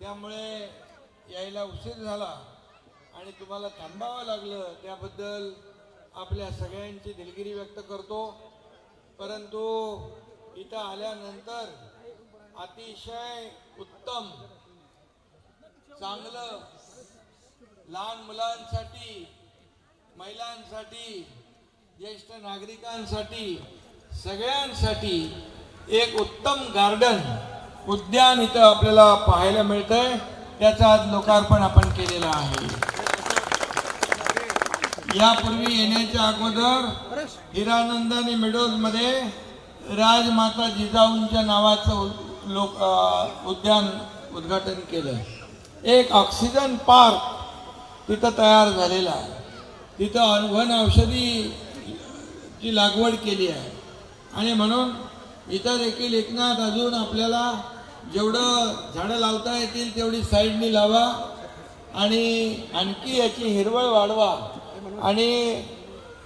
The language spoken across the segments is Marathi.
त्यामुळे यायला उशीर झाला आणि तुम्हाला थांबावं लागलं त्याबद्दल आपल्या सगळ्यांची दिलगिरी व्यक्त करतो. परंतु इथं आल्यानंतर अतिशय उत्तम चांगलं लहान मुलांसाठी महिलांसाठी ज्येष्ठ नागरिकांसाठी सगळ्यांसाठी एक उत्तम गार्डन उद्यान इथं आपल्याला पाहायला मिळतंय. त्याचं आज लोकार्पण आपण केलेलं आहे. यापूर्वी येण्याच्या अगोदर हिरानंदानी मेडोजमध्ये राजमाता जिजाऊंच्या नावाचं लोक उद्यान उद्घाटन केलं. एक ऑक्सिजन पार्क तिथं तयार झालेला आहे. तिथं वन औषधी ची लागवड केली आहे. आणि म्हणून इथं देखील एकनाथ अजून आपल्याला जेवढं झाडं लावता येतील तेवढी साईडनी लावा आणि आणखी याची हिरवळ वाढवा. आणि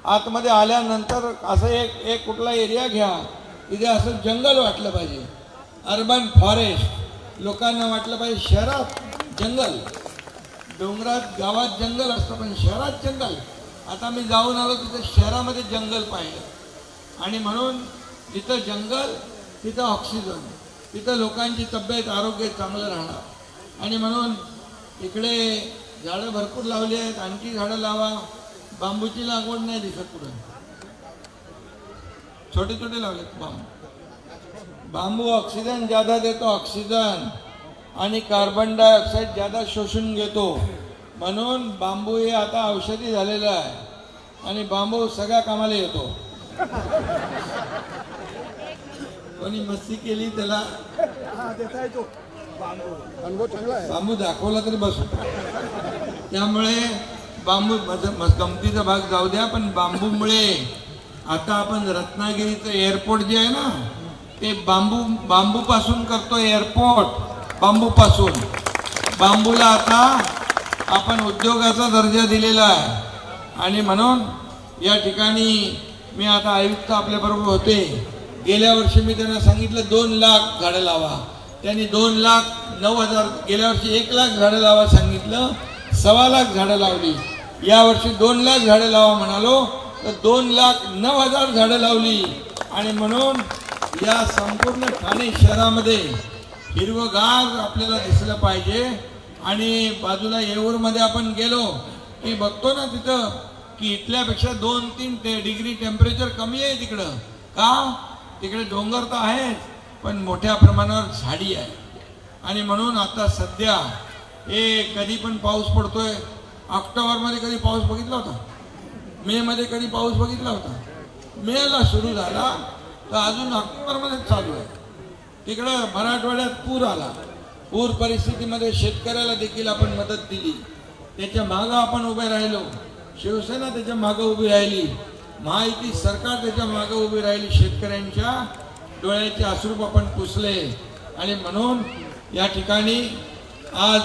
आतमध्ये आल्यानंतर असं एक एक कुठला एरिया घ्या तिथे असं जंगल वाटलं पाहिजे. अर्बन फॉरेस्ट लोकांना वाटलं पाहिजे शहरात जंगल. डोंगरात गावात जंगल असतं पण शहरात जंगल. आता मी जाऊन आलो तिथं शहरामध्ये जंगल पाहिलं. आणि म्हणून जिथं जंगल तिथं ऑक्सिजन तिथं लोकांची तब्येत आरोग्य चांगलं राहणार. आणि म्हणून इकडे झाडं भरपूर लावली आहेत आणखी झाडं लावा. बांबूची लागवड नाही दिसत पुढे छोटे छोटे लावलेत बांबू. बांबू ऑक्सिजन ज्यादा देतो ऑक्सिजन आणि कार्बन डायऑक्साईड ज्यादा शोषून घेतो. म्हणून बांबू हे आता औषधी झालेलं आहे. आणि बांबू सगळ्या कामाला येतो. कोणी मस्ती केली त्याला? बांबू दाखवला तरी बसू. त्यामुळे बांबू गमतीचा भाग जाऊ द्या पण बांबूमुळे आता आपण रत्नागिरीचं एअरपोर्ट जे आहे ना ते बांबू बांबू पासून करतो एअरपोर्ट बांबू पासून बांबूला आता आपण उद्योगाचा दर्जा दिलेला आहे. आणि म्हणून या ठिकाणी मी आता आयुक्त आपल्याबरोबर होते. गेल्या वर्षी मी त्यांना सांगितलं दोन लाख झाडं लावा. त्यांनी दोन लाख नऊ हजार गेल्या वर्षी एक लाख झाडं लावा सांगितलं सव्वा लाख झाडं लावली. या वर्षी दोन लाख झाडं लावा म्हणालो तर दोन लाख नऊ हजार झाडं लावली. आणि म्हणून या संपूर्ण ठाणे शहरामध्ये हिरवगार आपल्याला दिसलं पाहिजे. आणि बाजूला येऊरमध्ये आपण गेलो की बघतो ना तिथं की इथल्यापेक्षा दोन तीन ते डिग्री टेम्परेचर कमी आहे तिकडं. का? तिकडे डोंगर तर आहेच पण मोठ्या प्रमाणावर झाडी आहे. आणि म्हणून आता सध्या हे कधी पण पाऊस पडतोय. ऑक्टोबरमध्ये कधी पाऊस बघितला होता? मेमध्ये कधी पाऊस बघितला होता? मेला सुरू झाला तर अजून ऑक्टोबरमध्येच चालू आहे. तिकडं मराठवाड्यात पूर आला. पूर परिस्थितीमध्ये शेतकऱ्याला देखील आपण मदत दिली. त्याच्या मागं आपण उभे राहिलो. शिवसेना त्याच्या मागं उभी राहिली. महायुती सरकार त्याच्या मागं उभी राहिली. शेतकऱ्यांच्या डोळ्याचे अश्रूप आपण पुसले. आणि म्हणून या ठिकाणी आज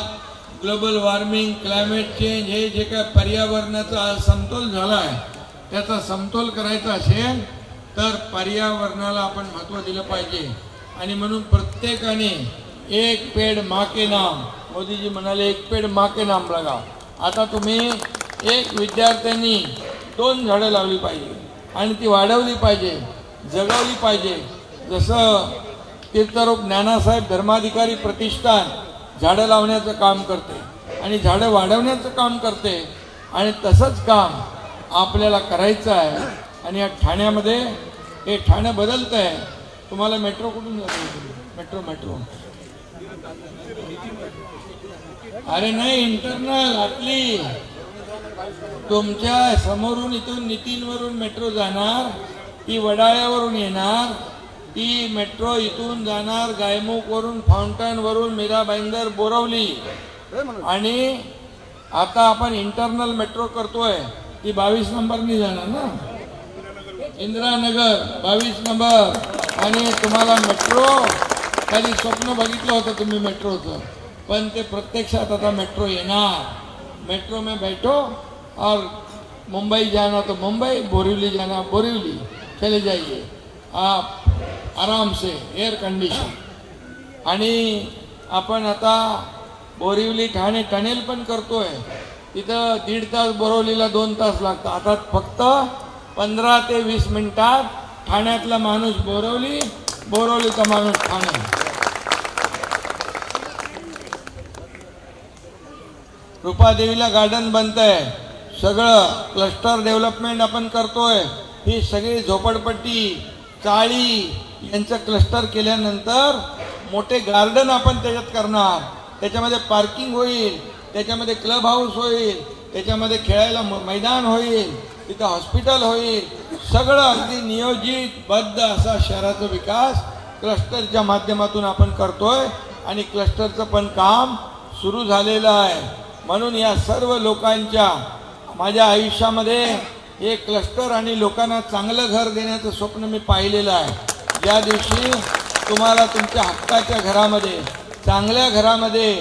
ग्लोबल वॉर्मिंग क्लायमेट चेंज हे जे काय पर्यावरणाचा आज समतोल झाला आहे त्याचा समतोल करायचा असेल तर पर्यावरणाला आपण महत्त्व दिलं पाहिजे. आणि म्हणून प्रत्येकाने एक पेड माके नाम. मोदीजी म्हणाले एक पेड माके नाम लगा आता तुम्ही एक विद्यार्थ्यांनी दोन झाडं लावली पाहिजे. आणि ती वाढवली पाहिजे जगवली पाहिजे. जसं तीर्थरूप ज्ञानासाहेब धर्माधिकारी प्रतिष्ठान झाडं लावण्याचं काम करते आणि झाडं वाढवण्याचं काम करते आणि तसंच काम आपल्याला करायचं आहे. आणि या ठाण्यामध्ये हे ठाणं बदलतं आहे तुम्हाला मेट्रो कुठून मेट्रो मेट्रो अरे नाही इंटरनल आतली. तुमच्या समोरून इथून नितीनवरून मेट्रो जाणार ती वडाळ्यावरून येणार ती मेट्रो इथून जाणार गायमुखवरून फाउंटनवरून मीराबाईंदर बोरवली. आणि आता आपण इंटरनल मेट्रो करतोय ती बावीस नंबरनी जाणार ना? इंदिरानगर बावीस नंबर. आणि तुम्हाला मेट्रो कधी स्वप्न बघितलं होतं तुम्ही मेट्रोचं पण ते प्रत्यक्षात आता मेट्रो येणार. मेट्रो में बैठो. और मुंबई जाना तो मुंबई बोरीवली जाना बोरीवली चले जाइए। आप आराम से एअर कंडिशन आणि आपण आता बोरिवली ठाणे टनेल पण करतोय. तिथं दीड तास बोरवलीला दोन तास लागतात. आता फक्त पंधरा ते वीस मिनिटात ठाण्यातला माणूस बोरवली बोरवलीचा माणूस ठाणे. रूपादेवीला गार्डन बनतंय. सगळं क्लस्टर डेव्हलपमेंट आपण करतोय. ही सगळी झोपडपट्टी चाळी यांचं क्लस्टर केल्यानंतर मोठे गार्डन आपण त्याच्यात करणार. त्याच्यामध्ये पार्किंग होईल त्याच्यामध्ये क्लब हाऊस होईल त्याच्यामध्ये खेळायला म- मैदान होईल तिथं हॉस्पिटल होईल. सगळं अगदी नियोजित बद्ध असा शहराचा विकास क्लस्टरच्या माध्यमातून आपण करतोय आणि क्लस्टरचं पण काम सुरू झालेलं आहे. म्हणून या सर्व लोकांच्या माझ्या आयुष्यामध्ये हे क्लस्टर आणि लोकांना चांगलं घर देण्याचं स्वप्न मी पाहिलेलं आहे. ज्या दिवशी तुम्हाला तुमच्या हक्काच्या घरामध्ये चांगल्या घरामध्ये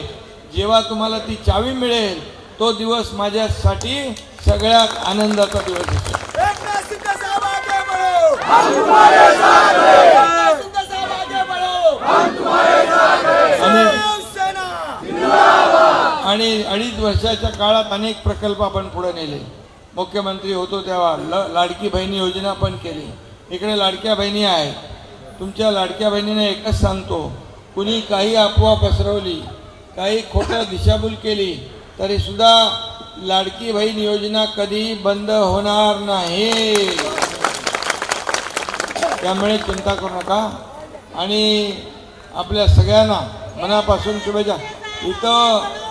जेव्हा तुम्हाला ती चावी मिळेल तो दिवस माझ्यासाठी सगळ्यात आनंदाचा दिवस असेल एक हम तुम्हारे साथ हैं साहब आगे बढ़ो आणि शिवसेना आणि अडीच वर्षाच्या काळात अनेक प्रकल्प आपण पुढे नेले. मुख्यमंत्री होतो तेव्हा ल लाडकी बहिणी योजना पण केली. इकडे लाडक्या बहिणी आहेत. तुमच्या लाडक्या बहिणीने एकच सांगतो कुणी काही अफवा पसरवली काही खोटं दिशाभूल केली तरीसुद्धा लाडकी बहीण योजना कधी बंद होणार नाही. त्यामुळे चिंता करू नका. आणि आपल्या सगळ्यांना मनापासून शुभेच्छा. इथं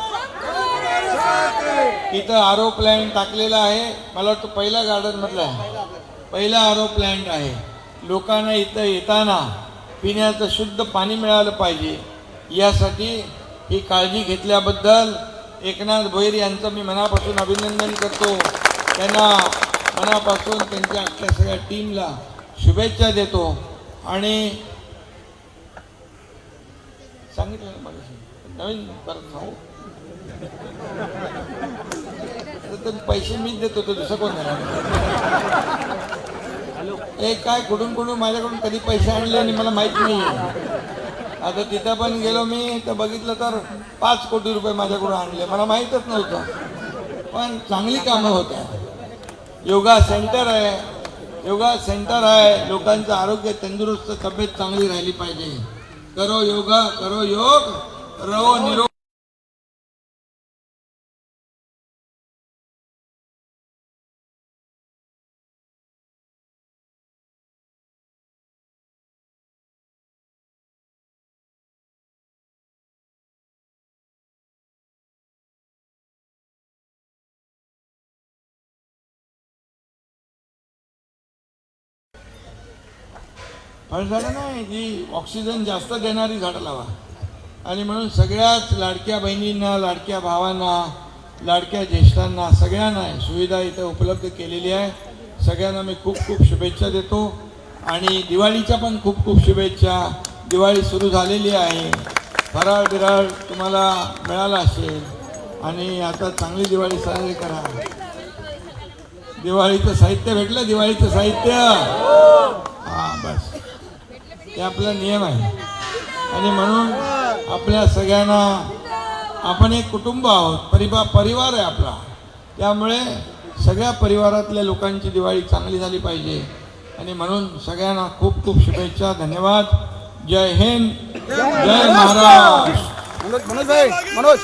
इथं आरो प्लॅन्ट टाकलेला आहे. मला वाटतं पहिला गार्डन मधला आहे. पहिला आरो प्लॅन्ट आहे. लोकांना इथं येताना पिण्याचं शुद्ध पाणी मिळालं पाहिजे. यासाठी ही काळजी घेतल्याबद्दल एकनाथ भोईर यांचं मी मनापासून अभिनंदन करतो. त्यांना मनापासून त्यांच्या आजच्या सगळ्या टीमला शुभेच्छा देतो. आणि सांगितलं ना मला नवीन परत सांगू आता ते पैसे मीच देतो तो दुसरं कोण देणार? हे काय कुठून कुठून माझ्याकडून कधी पैसे आणले आणि मला माहीत नाही. आता तिथं पण गेलो मी तर बघितलं तर पाच कोटी रुपये माझ्याकडून आणले. मला माहीतच नव्हतं. पण चांगली कामं होत आहे योगा सेंटर आहे. योगा सेंटर आहे. लोकांचं आरोग्य तंदुरुस्त तब्येत चांगली राहिली पाहिजे. करो योगा करो योग रहो निरोग फळझाडं नाही जी ऑक्सिजन जास्त देणारी झाडं लावा. आणि म्हणून सगळ्याच लाडक्या बहिणींना लाडक्या भावांना लाडक्या ज्येष्ठांना सगळ्यांना सुविधा इथं उपलब्ध केलेली आहे. सगळ्यांना मी खूप खूप शुभेच्छा देतो. आणि दिवाळीच्या पण खूप खूप शुभेच्छा. दिवाळी सुरू झालेली आहे. फराळ बिराळ तुम्हाला मिळाला असेल. आणि आता चांगली दिवाळी साजरी करा. दिवाळीचं साहित्य भेटलं? दिवाळीचं साहित्य? ते आपला नियम आहे. आणि म्हणून आपल्या सगळ्यांना आपण एक कुटुंब आहोत. परिवा परिवार आहे आपला. त्यामुळे सगळ्या परिवारातल्या लोकांची दिवाळी चांगली झाली पाहिजे. आणि म्हणून सगळ्यांना खूप खूप शुभेच्छा. धन्यवाद. जय हिंद. जय महाराष्ट्र मनोज भाई मनोज.